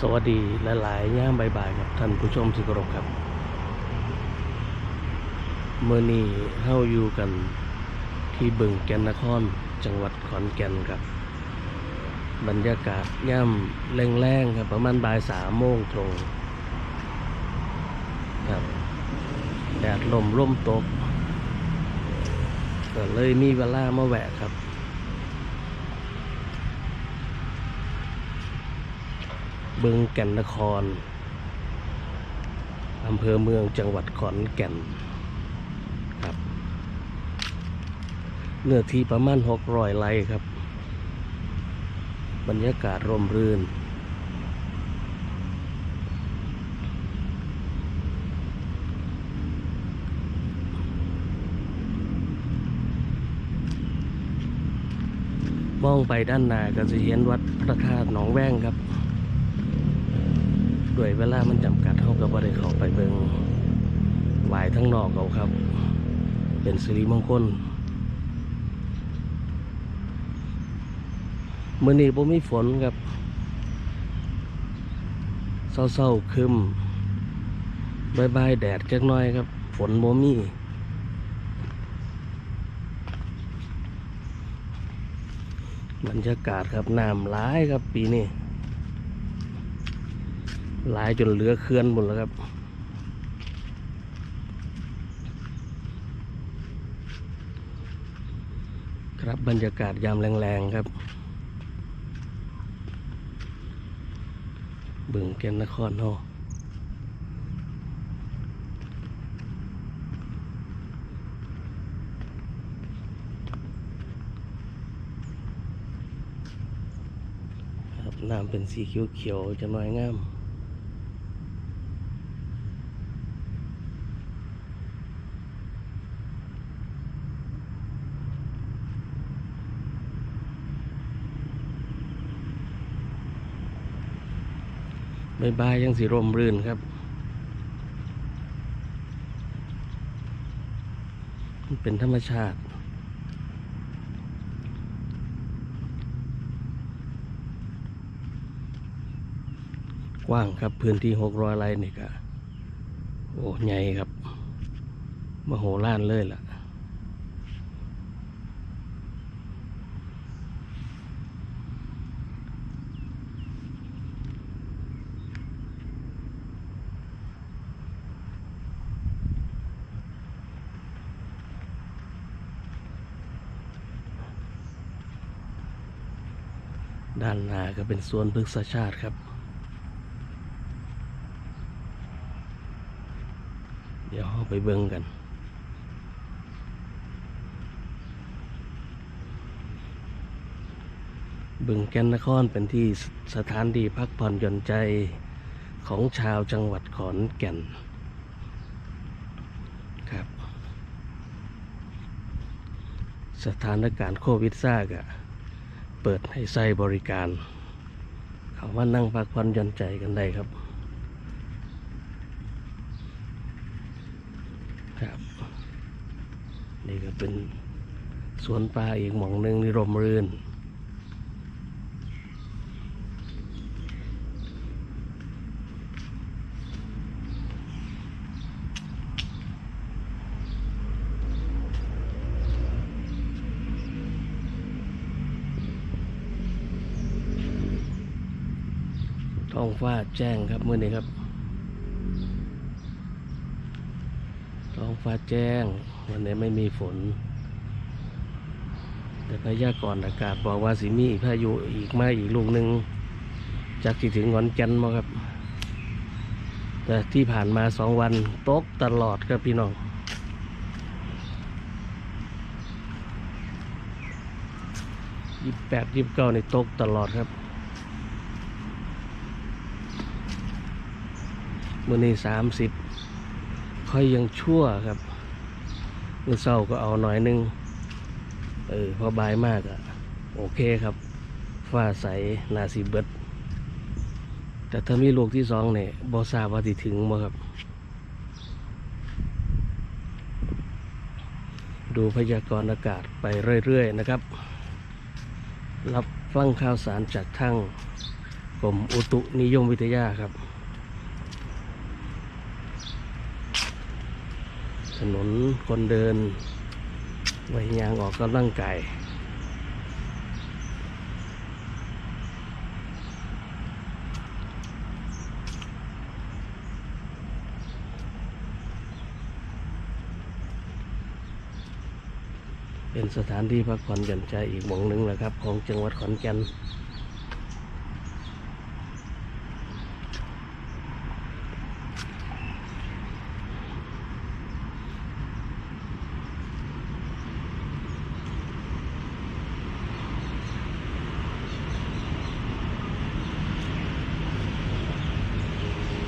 สวัสดีหลายๆย่ามบ่ายๆครับท่านผู้ชมที่เคารพครับเมื่อนี้เฮาอยู่กันที่บึงแก่นนครจังหวัดขอนแก่นครับ บรรยากาศย่ำแรงๆครับประมาณบ่ายสามโมงตรงครับแดดลมร่มตกก็เลยมีเวลามาแวะครับ บึงแก่นนครอำเภอเมืองจังหวัดขอนแก่นครับเนื้อที่ประมาณหกร้อยไร่ครับ บรรยากาศร่มรื่น มองไปด้านหน้าก็จะเห็นวัดพระธาตุหนองแว้งครับ ด้วยเวลามันจำกัดเท่ากับว่าได้เข้าไปเบิงไหวายทั้งนอกเอาครับ เป็นสิริมงคลมื่อนี้บ่มีฝนครับเศร้าๆครึมบายบายแดดจักน้อยครับ ฝนบ่มีบรรยากาศครับน้ำร้ายครับปีนี้ หลายจนเหลือเคลื่อนหมดแล้วครับ ครับบรรยากาศยามแรงๆครับ บึงแก่นนครเฮาครับน้ำเป็นสีเขียวๆจะน้อยงาม ใบายบยยังสีร่มรื่นครับ มันเป็นธรรมชาติ กว้างครับพื้นที่หกร้อยไร่นี่ก็โอ้ใหญ่ครับมโหฬารเลยล่ะ ด้านหน้าก็เป็นสวนพฤกษชาติครับ เดี๋ยวเราไปเบิ่งกัน บึงแก่นนครเป็นที่สสถานที่พักผ่อนหย่อนใจของชาวจังหวัดขอนแก่นครับ สถานการณ์โควิดซ่ากะ เปิดให้ใช้บริการ เขาว่านั่งพักผ่อนหย่อนใจกันได้ครับครับ นี่ก็เป็นสวนปลาอีกหม่องหนึ่งที่ร่มรื่น องฟ้าแจ้งครับมื่อนี้ครับท้องฟ้าแจ้ง วันนี้ไม่มีฝน แต่พยากรณ์อากาศบอกว่าสิมีพายุอีกมาอีกลูกหนึ่งจากที่ถึงงอนแกันมาครับ แต่ที่ผ่านมาสองวันตกตลอดครับพี่น้องยี่แปดยี่เก้าในตกตลอดครับ มื่อนี้สามสิบค่อยยังชั่วครับมื่อเศร้าก็เอาหน่อยนึง เออพอบายมากอะโอเคครับฟ้าใสนาสีเบิด แต่ถ้ามีลูกที่สองเนี่ยบอทราบว่าที่ถึงบ่ครับ ดูพยากรณ์อากาศไปเรื่อยๆนะครับ รับฟังข่าวสารจากทางกรมอุตุนิยมวิทยาครับ ถนนคนเดินไว้ยางออกกำลังกายเป็นสถานที่พักผ่อนหย่อนใจอีกหมองหนึ่งแหละครับ ของจังหวัดขอนแก่น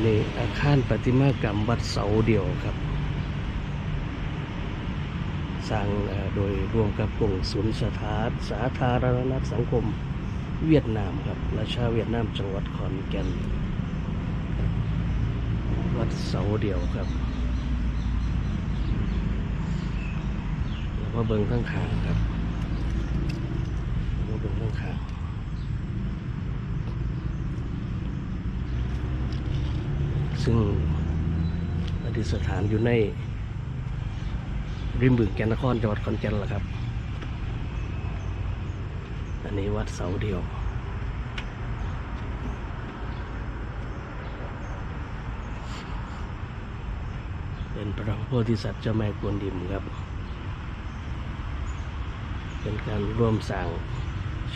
นนี้อาคารประติมากรรมวัดเสาเดียวครับ สร้างโดยร่วมกับกลุ่มศูนย์สถานสาธารณสังคมเวียดนามครับราชาเวียดนามจังหวัดขอนแก่น วัดเสาเดียวครับแล้วก็เบิงข้างขางครับแล้วก็เบิงข้างขาง ซึ่งประดิษฐานอยู่ในริมบึงแก่นนครจังหวัดขอนแก่นล่ะครับ อันนี้วัดเสาเดียวเป็นพระโพธิสัตว์เจ้าแม่กวนดิมครับ เป็นการร่วมสร้าง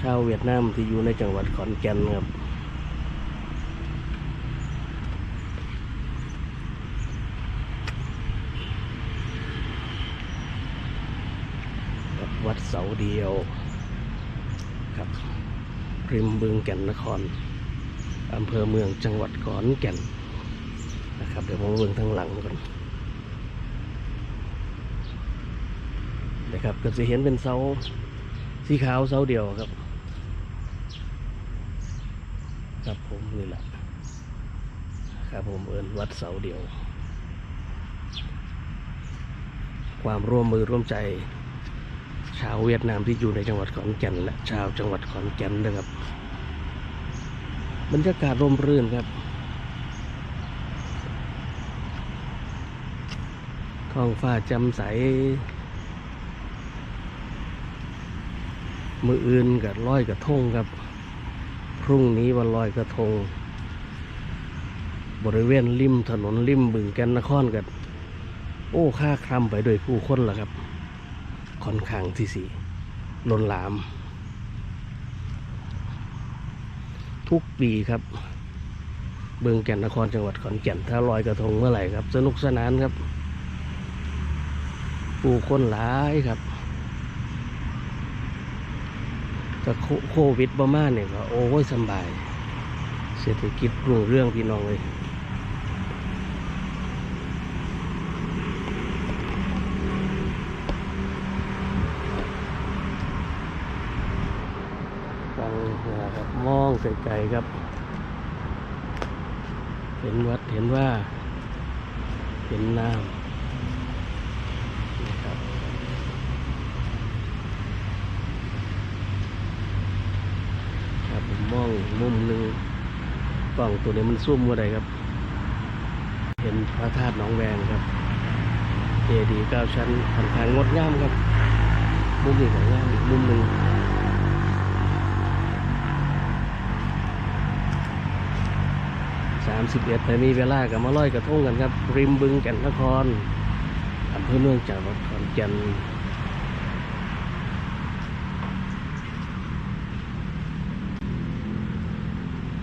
ชาวเวียดนามที่อยู่ในจังหวัดขอนแก่นครับ กับวัดเสาเดียวครับริมบึงแก่นนครอำเภอเมืองจังหวัดขอนแก่นนะครับ เดี๋ยวผมเบิ่งทางหลังก่อนนะครับก็จะเห็นเป็นเสาสีขาวเสาเดียวครับ ครับผมนี่แหละครับผมเอินวัดเสาเดียว ความร่วมมือร่วมใจ ชาวเวียดนามที่อยู่ในจังหวัดขอนแก่นและชาวจังหวัดขอนแก่นนะครับ บรรยากาศร่มรื่นครับท้องฟ้าจำใส มืออื่นกับลอยกระทงครับ พรุ่งนี้วันลอยกระทง บริเวณริมถนนริมบึงแกนนครกันโอ้ค่าคลำไปด้วยผู้คนล่ะครับ ค่อนข้างที่สีล้นหลาม ทุกปีครับ เบืองแก่นนครจังหวัดขอนแก่น ถ้าลอยกระทงเมื่อไหร่ครับ สนุกสนานครับผู้คนหลายครับจะโคโควิดประมาณเนี่ยก็โอ้ยสบาย เศรษฐกิจรุ่งเรื่องพี่น้องเลย ฟังนะครับ มองไกลๆครับ เห็นวัดเห็นว่าเห็นน้ำนะครับครับผมมองมุมหนึ่งกล้องตัวนี้มันซุ่มว่าใดครับ เห็นพระธาตุหนองแวงครับเจดีย์เก้าชั้นค่อนข้างงดงามครับ มุมนี้ของงามอีกมุมหนึ่ง สามสิบเอ็ดแต่มีเวลากับมาล่อยกระทงกันครับ ริมบึงแก่นนครอำเภอเมืองจังหวัดขอนแก่น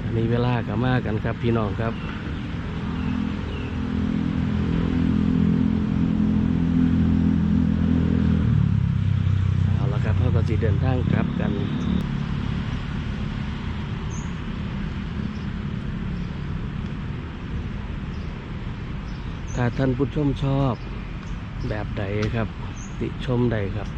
ถ้ามีเวลากับมากันครับพี่น้องครับเอาละครับเขาก็จะเดินทางกลับกัน ถ้าท่านผู้ชมชอบแบบใดครับ ติชมใดครับ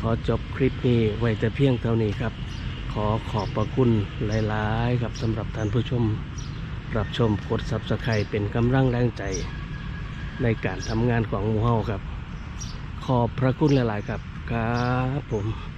ขอจบคลิปนี้ไว้แต่เพียงเท่านี้ครับ ขอขอบพระคุณหลาย ๆ ครับสำหรับท่านผู้ชม รับชมกด subscribe เป็นกำลังแรงใจ ในการทำงานของหมูเฮาครับ ขอบพระคุณหลาย ๆ ครับ ครับผม